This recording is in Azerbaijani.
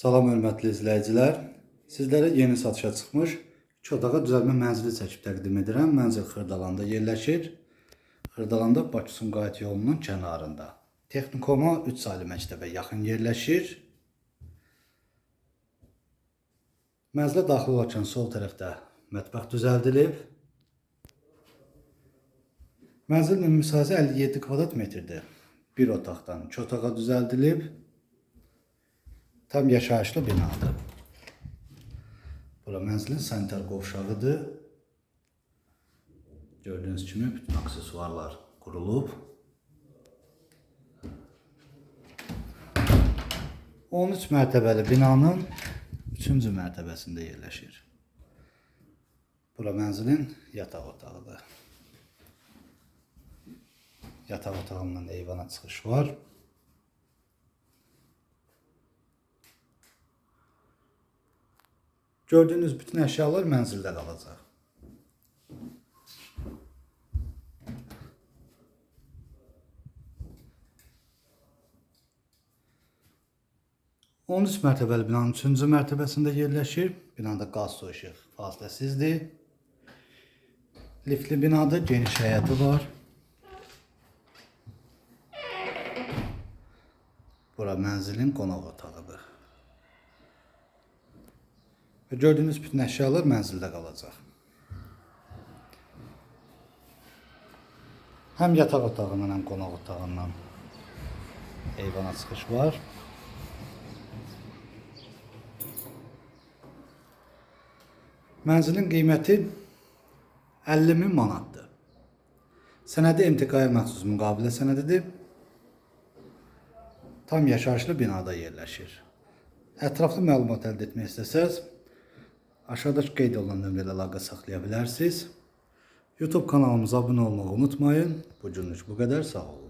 Salam hörmətli izləyicilər. Sizlərə yeni satışa çıxmış 2 otağa düzəlmə mənzili çəkib təqdim edirəm. Mənzil Xırdalanda yerləşir. Xırdalanda Bakı-Sumqayıt yolunun kənarında. Texnikoma 3 saylı məktəbə yaxın yerləşir. Mənzilə daxil olarkən sol tərəfdə mətbəx düzəldilib. Mənzilin ümumi sahəsi 57 kvadrat metrdir. Bir otaqdan 2 otağa düzəldilib. Tam yaşayışlı binadır. Bura mənzilin sanitar qovşağıdır. Gördüyünüz kimi bütün aksesuarlar qurulub. 13 mərtəbəli binanın 3-cü mərtəbəsində yerləşir. Bura mənzilin yataq otağıdır. Yataq otağından eyvana çıxış var. Gördüyünüz bütün əşyalar mənzildə qalacaq. On üç mərtəbəli binanın üçüncü mərtəbəsində yerləşir. Binada qaz su işıq fasiləsizdir. Liftli binada geniş həyəti var. Bura mənzilin qonaq otağıdır. Və gördüyünüz bütün əşyalar mənzildə qalacaq. Həm yataq otağından, həm qonaq otağından eyvana çıxış var. Mənzilin qiyməti 50 min manatdır. Sənədi MTK-ya məxsus müqavilə sənədidir. Tam yaşayışlı binada yerləşir. Ətraflı məlumat əldə etmək istəsəz, aşağıdakı qeyd olunan nömrələ əlaqə saxlaya bilərsiniz. YouTube kanalımıza abunə olmağı unutmayın. Bu günlük bu qədər. Sağ olun.